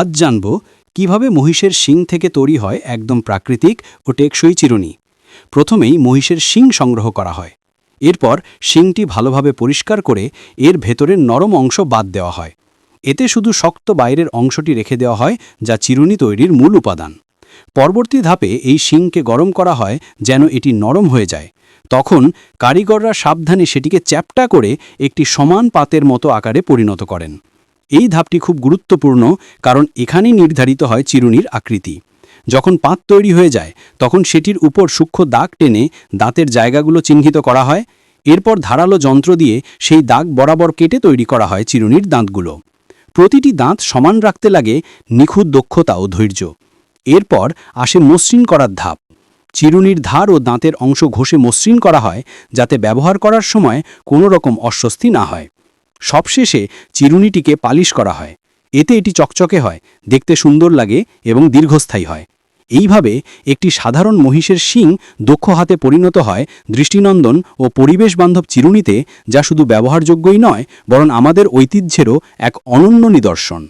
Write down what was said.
আজ জানব কীভাবে মহিষের শিং থেকে তৈরি হয় একদম প্রাকৃতিক ও টেকসই চিরুনি। প্রথমেই মহিষের শিং সংগ্রহ করা হয়। এরপর শিংটি ভালোভাবে পরিষ্কার করে এর ভেতরের নরম অংশ বাদ দেওয়া হয়। এতে শুধু শক্ত বাইরের অংশটি রেখে দেওয়া হয়, যা চিরুনি তৈরির মূল উপাদান। পরবর্তী ধাপে এই শিংকে গরম করা হয় যেন এটি নরম হয়ে যায়। তখন কারিগররা সাবধানে সেটিকে চ্যাপ্টা করে একটি সমান পাতের মতো আকারে পরিণত করেন। এই ধাপটি খুব গুরুত্বপূর্ণ কারণ এখানেই নির্ধারিত হয় চিরুনির আকৃতি। যখন পাত তৈরি হয়ে যায়, তখন সেটির উপর সূক্ষ্ম দাগ টেনে দাঁতের জায়গাগুলো চিহ্নিত করা হয়। এরপর ধারালো যন্ত্র দিয়ে সেই দাগ বরাবর কেটে তৈরি করা হয় চিরুনির দাঁতগুলো। প্রতিটি দাঁত সমান রাখতে লাগে নিখুঁত দক্ষতা ও ধৈর্য। এরপর আসে মসৃণ করার ধাপ। চিরুনির ধার ও দাঁতের অংশ ঘষে মসৃণ করা হয় যাতে ব্যবহার করার সময় কোনো রকম অস্বস্তি না হয়। সবশেষে চিরুনিটিকে পালিশ করা হয়। এতে এটি চকচকে হয়, দেখতে সুন্দর লাগে এবং দীর্ঘস্থায়ী হয়। এইভাবে একটি সাধারণ মহিষের শিং দক্ষ হাতে পরিণত হয় দৃষ্টিনন্দন ও পরিবেশ বান্ধব চিরুনিতে, যা শুধু ব্যবহারযোগ্যই নয়, বরং আমাদের ঐতিহ্যেরও এক অনন্য নিদর্শন।